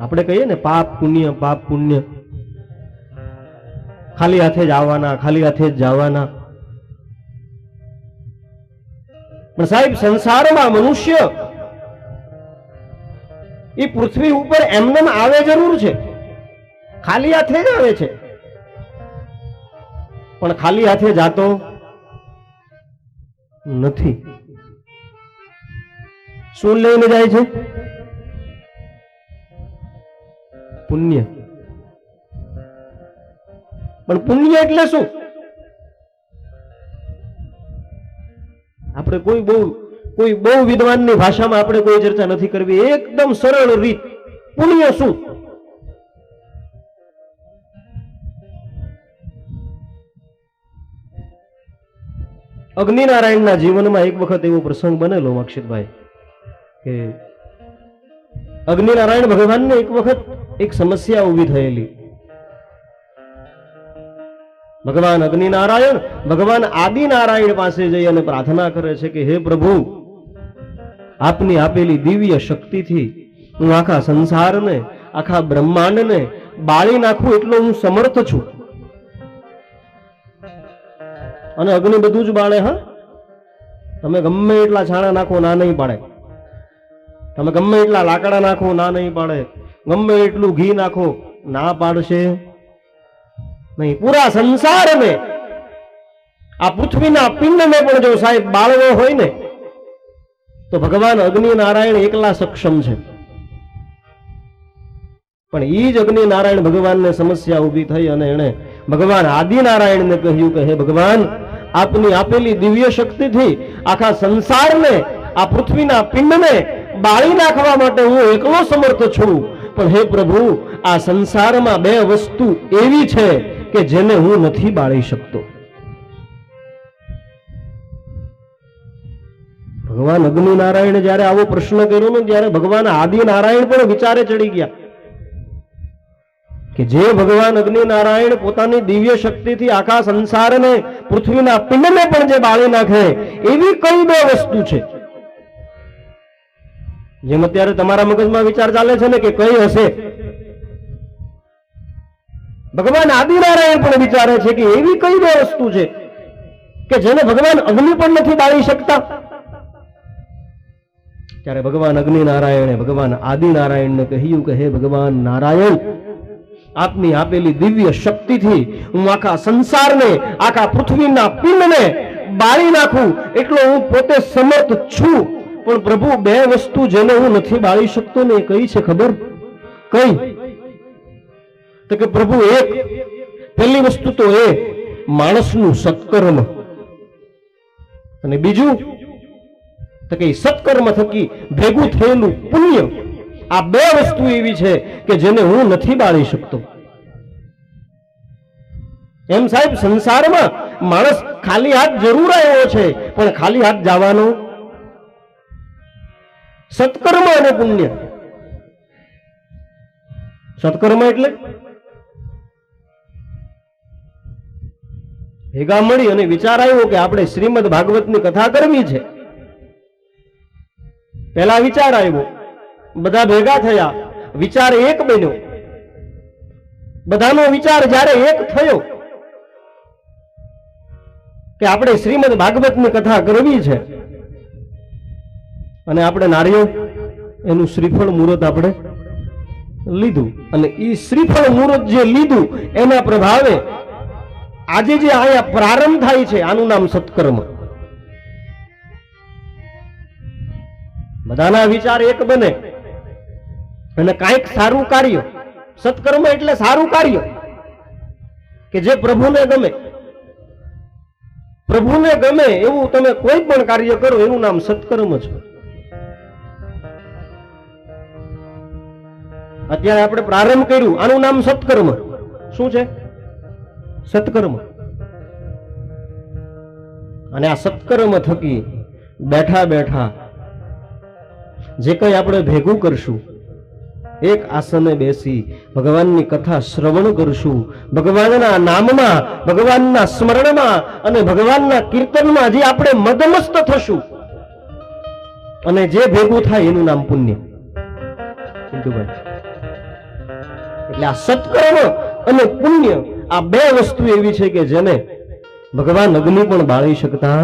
આપણે કહીએ ને, પાપ પુણ્ય પાપ પુણ્ય. ખાલી હાથે જ આવવાના, ખાલી હાથે જ જવાના. પણ સાહેબ, સંસારમાં મનુષ્ય એ પૃથ્વી ઉપર એમને આવે જરૂર છે. ખાલી હાથે જ આવે છે. પણ ખાલી હાથે જાતો નથી. શું લઈને જાય છે? પુણ્ય. પણ પુણ્ય એટલે શું? આપણે કોઈ બહુ કોઈ બહુ વિદ્વાનની ભાષામાં આપણે કોઈ ચર્ચા નથી કરવી. એકદમ સરળ રીત. પુણ્ય શું? અગ્નિનારાયણના જીવનમાં એક વખત એવો પ્રસંગ બનેલો અક્ષિતભાઈ કે અગ્નિનારાયણ ભગવાનને એક વખત એક સમસ્યા ઊભી થયેલી. ભગવાન અગ્નિનારાયણ ભગવાન આદિનારાયણ પાસે જઈ અને પ્રાર્થના કરે છે કે, હે પ્રભુ, આપની આપેલી દિવ્ય શક્તિથી હું આખા સંસારને, આખા બ્રહ્માંડને બાળી નાખું એટલો હું સમર્થ છું. અને અગ્નિ બધું જ બાળે, હા? તમે ગમે એટલા છાણા નાખો, ના નહીં પાડે. તમે ગમે એટલા લાકડા નાખો, ના નહીં પાડે. ગમે એટલું ઘી નાખો, ના પાડશે. નહીં, પૂરા સંસારને, આ પૃથ્વીના પિંડને પણ જો સાહેબ બાળવો હોય ને, તો ભગવાન અગ્નિ નારાયણ એકલા સક્ષમ છે. પણ એ જ અગ્નિ નારાયણ ભગવાનને સમસ્યા ઊભી થઈ અને એણે ભગવાન આદિનારાયણને કહ્યું કે, હે ભગવાન, આપની આપેલી દિવ્ય શક્તિથી આખા સંસારને, આ પૃથ્વીના પિંડને બાળી નાખવા માટે હું એકલો સમર્થ છું. પણ હે પ્રભુ, આ સંસારમાં બે વસ્તુ એવી છે કે જેને હું નથી બાળી શકતો. ભગવાન અગ્નિ નારાયણ જ્યારે આવો પ્રશ્ન કર્યો ને, ત્યારે ભગવાન આદિ નારાયણ પણ વિચારે ચડી ગયા કે જે ભગવાન અગ્નિ નારાયણ પોતાની દિવ્ય શક્તિથી આખા સંસારને પૃથ્વીના પિંડને પણ જે બાળી નાખે, એવી કઈ બે વસ્તુ છે? જેમ અત્યારે તમારા મગજમાં વિચાર ચાલે છે ને કે કઈ હશે? ભગવાન આદિનારાયણ પણ વિચારે છે કે એવી કઈ બે વસ્તુ છે કે જેને ભગવાન અગ્નિ પણ નથી બાળી શકતા? ત્યારે ભગવાન અગ્નિ નારાયણે ભગવાન આદિનારાયણને કહ્યું કે હે ભગવાન નારાયણ, આપની આપેલી દિવ્ય શક્તિથી હું આખા સંસારને, આખા પૃથ્વીના પિંડને બાળી નાખું. એટલો હું પોતે સમર્થ છું. પણ પ્રભુ, બે વસ્તુ જેને હું નથી બાળી શકતો ને એ કઈ છે ખબર? કઈ? તો કે પ્રભુ, એક, પહેલી વસ્તુ તો એ, માણસનું સત્કર્મ. અને બીજું, તો કે સત્કર્મ થકી ભેગું થયેલું પુણ્ય. આ બે વસ્તુ એવી છે કે જેને હું નથી બાળી શકતો. એમ સાહેબ, સંસારમાં માણસ ખાલી હાથ જરૂર આવ્યો છે, પણ ખાલી હાથ જવાનો સત્કર્મ અને પુણ્ય. સત્કર્મ એટલે? ભેગા મળી અને વિચાર આવ્યો કે આપણે શ્રીમદ ભાગવતની કથા કરવી છે. પહેલા વિચાર આવ્યો. બધા ભેગા થયા. વિચાર એક બન્યો. બધાનો વિચાર જ્યારે એક થયો કે આપણે શ્રીમદ ભાગવતની કથા કરવી છે અને આપણે નારિયેળ એનું શ્રીફળ મુહૂર્ત આપણે લીધું. અને એ શ્રીફળ મુહૂર્ત જે લીધું, એના પ્રભાવે આજે જે અહીંયા પ્રારંભ થાય છે, આનું નામ સત્કર્મ. બધાના વિચાર એક બને. અને કાંઈક સારું કાર્ય, સત્કર્મ એટલે સારું કાર્ય, કે જે પ્રભુને ગમે. પ્રભુને ગમે એવું તમે કોઈ પણ કાર્ય કરો, એનું નામ સત્કર્મ છે. અત્યારે આપણે પ્રારંભ કર્યું. આનું નામ સત્કર્મ. શું છે? સત્કર્મ. અને આ સત્કર્મ થકી બેઠા બેઠા જે કંઈ આપણે ભેગું કરશું, એક આસને બેસી ભગવાનની કથા શ્રવણ કરશું. ભગવાનના નામમાં, ભગવાનના સ્મરણમાં અને ભગવાનના કીર્તનમાં જે આપણે મદમસ્ત થશું. અને જે ભેગું થાય એનું નામ પુણ્ય. ચિંટુભાઈ એટલે આ સત્કર્મ અને પુણ્ય આ બે વસ્તુ એવી છે કે જેને ભગવાન અગ્નિ પણ બાળી શકતા